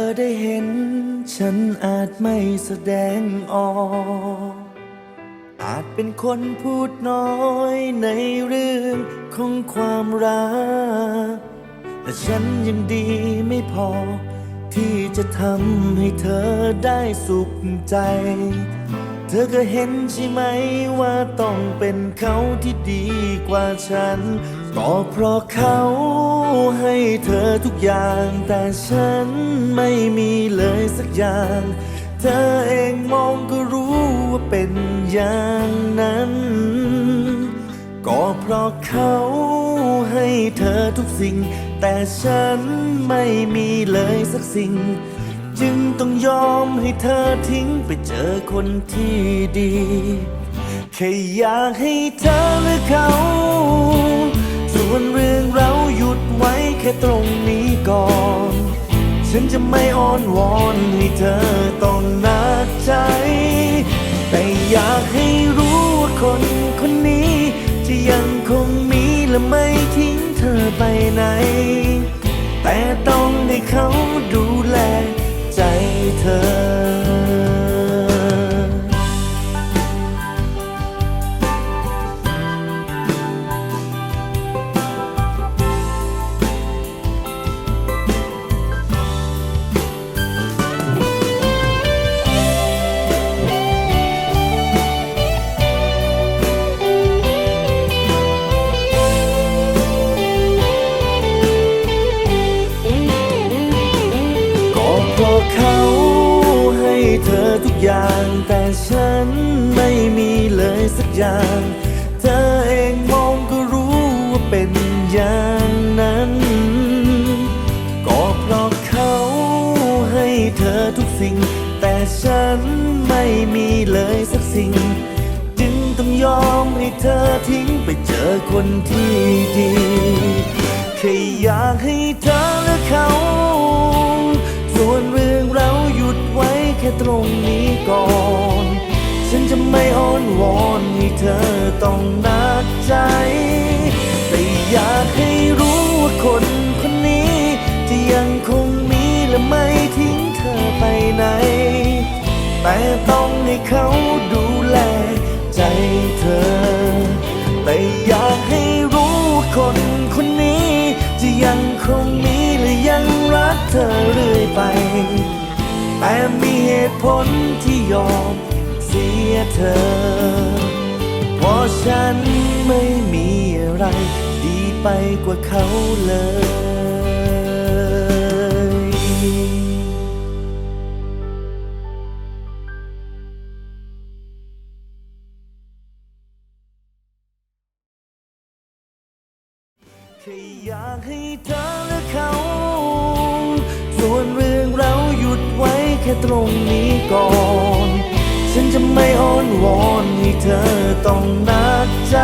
อได้เห็น ฉันอาจไม่แสดงออก อาจเป็นคนพูดน้อยในเรื่องของความรัก แต่ฉันยังดีไม่พอ ที่จะทำให้เธอได้สุขใจ เธอก็เห็นใช่ไหมว่าต้องเป็นเขาที่ดีกว่าฉัน ก็เพราะเขาให้เธอทุกอย่าง แต่ฉันไม่มีเลยสักอย่าง เธอเองมองก็รู้ว่าเป็นอย่างนั้น ก็เพราะเขาให้เธอทุกสิ่ง แต่ฉันไม่มีเลยสักสิ่ง จึงต้องยอมให้เธอทิ้งไปเจอคนที่ดี แค่อยากให้เธอเลือเขาส่วนเรื่องเราหยุดไว้แค่ตรงนี้ก่อน ฉันจะไม่อ้อนวอนให้เธอต้องหนักใจ แต่อยากให้รู้ว่าคนคนนี้ จะยังคงมีและไม่ทิ้งเธอไปไหน ทุกอย่าง แต่ฉันไม่มีเลยสักอย่าง เธอเองมองก็รู้ว่าเป็นอย่างนั้น ก็เพราะเขาให้เธอทุกสิ่ง แต่ฉันไม่มีเลยสักสิ่ง จึงต้องยอมให้เธอทิ้งไปเจอคนที่ดี นี้ก่อน ฉันจะไม่อ้อนวอนให้เธอต้องหนักใจ แต่อยากให้รู้ว่าคนคนนี้จะยังคงมีและไม่ทิ้งเธอไปไหน แต่ต้องให้เขาดูแลใจเธอ แต่อยากให้รู้ว่าคนคนนี้จะยังคงมีและยังรักเธอเรื่อยไป แต่มีเหตุผลที่ยอมเสียเธอ เพราะฉันไม่มีอะไรดีไปกว่าเขาเลยแค่อยากให้เธอและเขาส่วนเรื่อง ค่ตรงนี้ก่อน ฉันจะไม่อ้อนวอนให้เธอต้องหนักใจ